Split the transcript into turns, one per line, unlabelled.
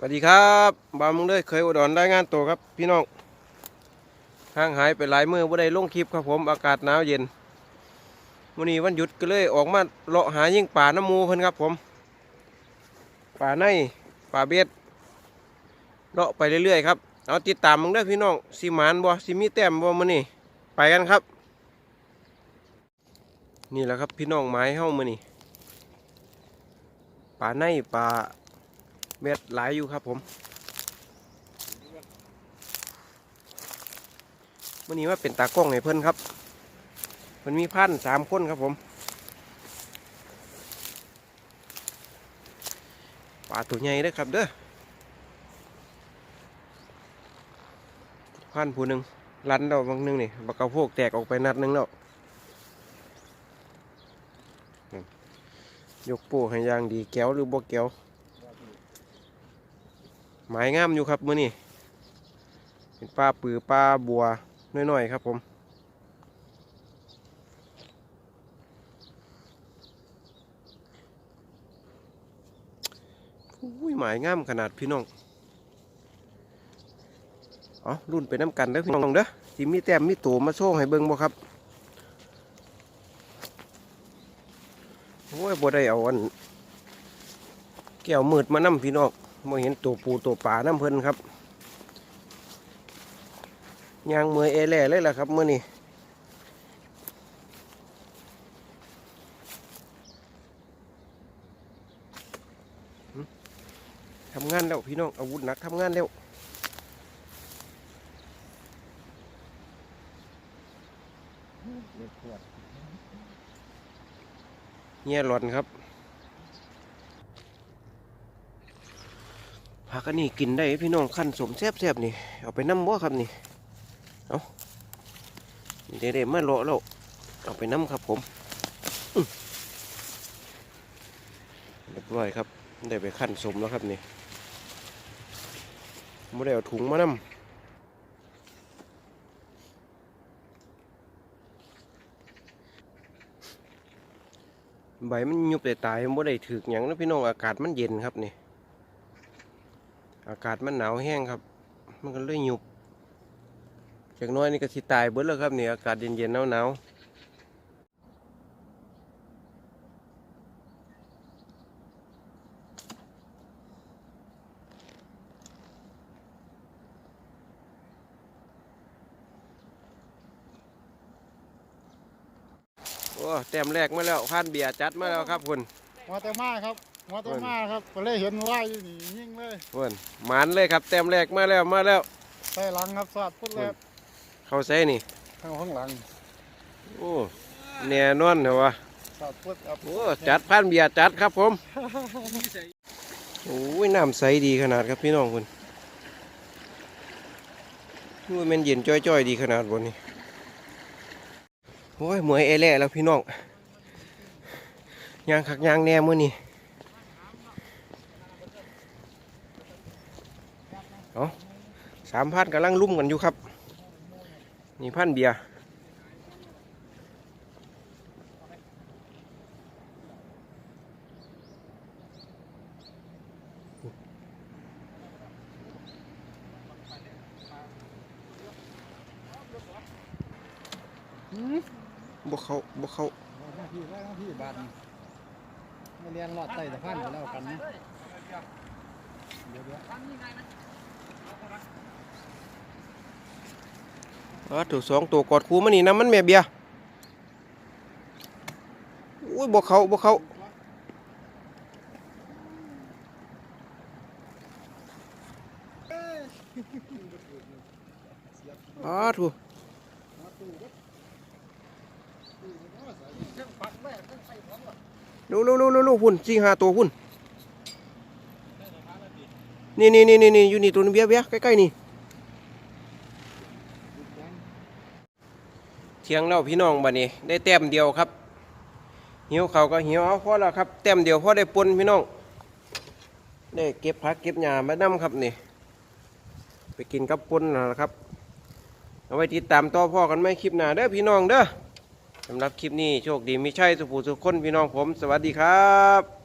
สวัสดีครับบามึงเลยเคยอุดรได้งานตัวครับ พี่น้องห่างหายไปหลายมือบ่ได้ลงคลิปครับผมอากาศหนาวเย็นวันนี้วันหยุดก็เลยออกมาเลาะหายิ่งป่าน้ำมูเพิ่นครับผม ป่าในป่าเบ็ดเลาะไปเรื่อยๆครับเอาติดตามมึงได้พี่น้องสิหมานบ่สิมีแต้มบ่มื้อนี้ไปกันครับ นี่แหละครับพี่น้องไม้เฮ้ามื้อนี้ป่าในป่า เม็ดหลายอยู่ครับผมวันนี้ว่าเป็นตากล้องให้เพิ่นครับเพิ่นมีพันสามคนครับผมปลาตัวใหญ่เด้อครับเด้อพันผู้หนึ่งลันเราบางหนึงนี่บักกระโพกแตกออกไปนัดหนึงแล้วยกป้ให้ยางดีแก้วหรือบ่แก้ว หมายงามอยู่ครับมื้อนี้เป็นปลาปือปลาบัวน้อยๆครับผมอุ้ยหมายงามขนาดพี่น้องเอรุ่นไปน้ำกันเด้อพี่น้องเด้อที่มีแต้มมีตัวมาโชว์ให้เบิ่งบ่ครับโอ้ยบ่ได้เอาอันแก้วมืดมานํพี่น้อง มาเห็นตัวปูตัวป่าน้ำเพิ่นครับยางเมยเอแล่เลยล่ะครับเมื่อนี้ทำงานแล้วพี่น้องอาวุธหนักทำงานแล้วเงี้ยหลอนครับ ผักอันนี้กินได้พี่น้องขั้นสมแซ่บๆนี่ เอาไปน้ำบ่ครับนี่ เอาเด็ดๆมาเลาะแล้วเอาไปน้ำครับผมเรียบร้อยครับ ได้ไปขั้นสมแล้วครับนี่ไม่ได้เอาถุงมาน้ำใบมันยุบแต่ตายไม่ได้ถือกหยังนะพี่น้องอากาศมันเย็นครับนี่ อากาศมันหนาวแห้งครับ มันก็เลยหยุบจากน้อยนี่ก็สิตายเบิดแล้วครับเนี่ยอากาศเย็นๆหนาวๆโอ้แต้มแรกมาแล้วพันเบียร์จัดมาแล้วครับคุณ
มาแต่มมากครับ มาแต่มาครับก็เลยเห็นว่ายอยู่นี่ยิ่งเลย
คุณหมานเลยครับแต้มแรกมาแล้วมาแล้ว
ใส่หลังครับสอดพุดเลย
เข้าใส่นี่
ข้างข้างหลัง
โอ้แน่นอนเหรอวะ
สอดพุดครับ
โอ้จัดพันเบียร์จัดครับผมโอ้ยน้ำใสดีขนาดครับพี่น้องคุณนู่นมันเย็นจ้อยๆดีขนาดบนนี้โอ้ยเหมอยเอแล่แล้วพี่น้องยางขักยางแน่มื่อนี้ เอาสามพันกำลังลุ่มกันอยู่ครับ นี่พันเบียร์บ่เขาบ่เขา
หน้าที่หน้าที่บานมาเรียนรอดใต้สะพานไปแล้วกันนะเดี๋ยวเดี๋ยว
อ๋อถูกสองตัวกอดคูมันนี่นะมันแม่เบียอุ้ยบ่เขาบ่เขาอ๋อถูกนู่นนู่นนู่นนู่นพุ่นสี่ห้าตัวพุ่น นี่นี่นี่นี่นี่อยู่นี่ตัวนึงเบี้ยเบี้ยใกล้ๆนี่เที่ยงแล้วพี่น้องบัดนี้ ได้แต้มเดียวครับเหิวเขาก็เหิวเอาพอแล้วครับแต้มเดียวพอได้ปนพี่น้องได้เก็บผักเก็บหญ้ามานํครับนี่ ไปกินกับปนนนล่ะครับเอาไว้ติดตามต่อพ่อกันไหมคลิปหน้าเด้อพี่น้องเด้อสำหรับคลิปนี้โชคดีมีชัยสุภูสุขคนพี่น้องผม สวัสดีครับ